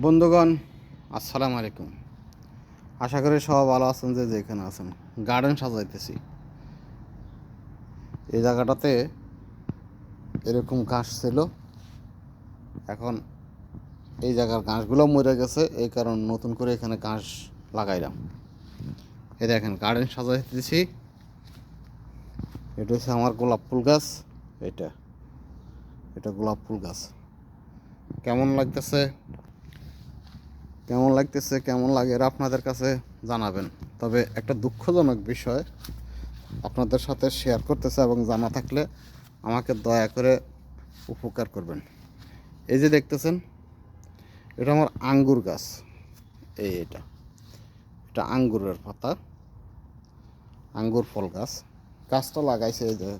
বন্ধুগণ, আসসালামু আলাইকুম। আশা করি সব ভালো আছেন যে যেখানে আছেন। গার্ডেন সাজাইতেছি। এই জায়গাটাতে এরকম ঘাস ছিল। এখন এই জায়গার ঘাসগুলো মরে গেছে, এই কারণ নতুন করে এখানে ঘাস লাগাইলাম। এই দেখেন, গার্ডেন সাজাইতেছি। এটা হচ্ছে আমার গোলাপ ফুল গাছ। এটা এটা গোলাপ ফুল গাছ। কেমন লাগতেছে? কেমন লাগতেছে, কেমন লাগে, এরা আপনাদের কাছে জানাবেন। তবে একটা দুঃখজনক বিষয় আপনাদের সাথে শেয়ার করতেছে এবং জানা থাকলে আমাকে দয়া করে উপকার করবেন। এই যে দেখতেছেন, এটা আমার আঙ্গুর গাছ। এই এটা এটা আঙ্গুরের পাতা, আঙ্গুর ফল গাছ। গাছটা লাগাইছে এই যে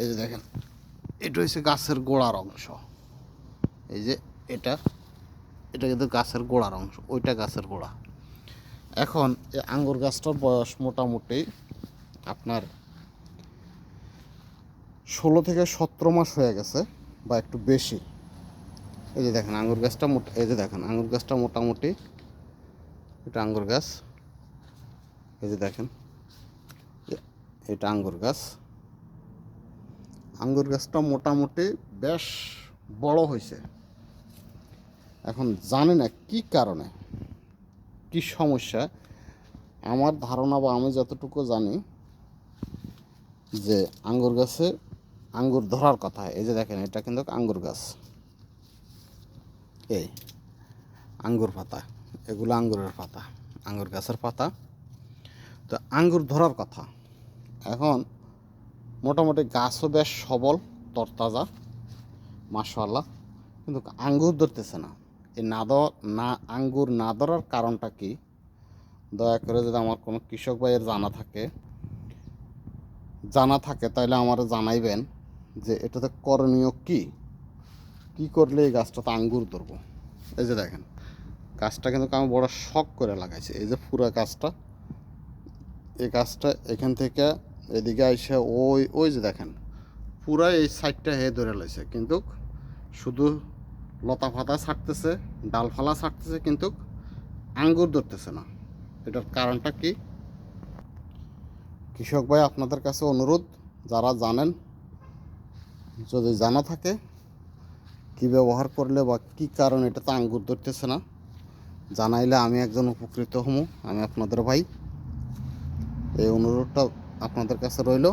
এই যে দেখেন, এটা হচ্ছে গাছের গোড়ার অংশ। এই যে এটা এটা কিন্তু গাছের গোড়ার অংশ, ওইটা গাছের গোড়া। এখন এই আঙ্গুর গাছটার বয়স মোটামুটি আপনার ষোলো থেকে সতেরো মাস হয়ে গেছে বা একটু বেশি। এই যে দেখেন আঙ্গুর গাছটা এই যে দেখেন আঙ্গুর গাছটা মোটামুটি, এটা আঙ্গুর গাছ। এই যে দেখেন, এটা আঙ্গুর গাছ। আঙ্গুর গাছটা মোটামুটি বেশ বড় হয়েছে এখন জানি না কি কারণে, কি সমস্যা। আমার ধারণা বা আমি যতটুকু জানি যে আঙ্গুর গাছে আঙ্গুর ধরার কথা, এই যে দেখেন এটা কিন্তু আঙ্গুর গাছ। এই আঙ্গুর পাতা, এগুলো আঙ্গুরের পাতা, আঙ্গুর গাছের পাতা। তো আঙ্গুর ধরার কথা, এখন মোটামুটি গাছও বেশ সবল, তরতাজা মাশাল্লাহ কিন্তু আঙ্গুর ধরতেছে না। এই না না, আঙ্গুর না ধরার কারণটা কি? দয়া করে যদি আমার কোনো কৃষক ভাইয়ের জানা থাকে জানা থাকে তাহলে আমার জানাইবেন যে এটাতে করণীয় কি? কি করলে এই গাছটাতে আঙ্গুর ধরবো? এই যে দেখেন, গাছটা কিন্তু আমি বড় শখ করে লাগাইছি। এই যে পুরা গাছটা, এই গাছটা এখান থেকে এদিকে আইসে ওই ওই যে দেখেন পুরা এই সাইডটা হে ধরে লাইছে। কিন্তু শুধু লতা ফাতা ছাড়তেছে, ডালফালা ছাড়তেছে, কিন্তু আঙ্গুর ধরতেছে না। এটার কারণটা কি? কৃষক ভাই, আপনাদের কাছে অনুরোধ, যারা জানেন, যদি জানা থাকে, কি ব্যবহার করলে বা কি কারণ এটাতে আঙ্গুর ধরতেছে না, জানাইলে আমি একজন উপকৃত হমু, আমি আপনাদের ভাই। এই অনুরোধটা আপনাদের কাছে রইল।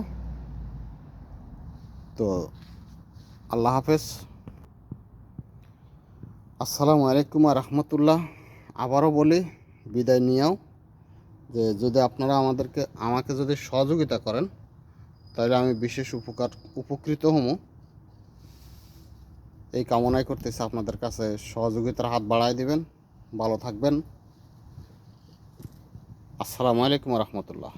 তো, আল্লাহ হাফেজ। আসসালামু আলাইকুম রহমতুল্লাহ। আবারও বলি, বিদায় নিয়েও। যে যদি আপনারা আমাদেরকে, আমাকে যদি সহযোগিতা করেন, তাহলে আমি বিশেষ উপকার, উপকৃত হমু এই কামনাই করতেছি আপনাদের কাছে। সহযোগিতার হাত বাড়ায় দিবেন, ভালো থাকবেন। আসসালামু আলাইকুম রহমতুল্লাহ।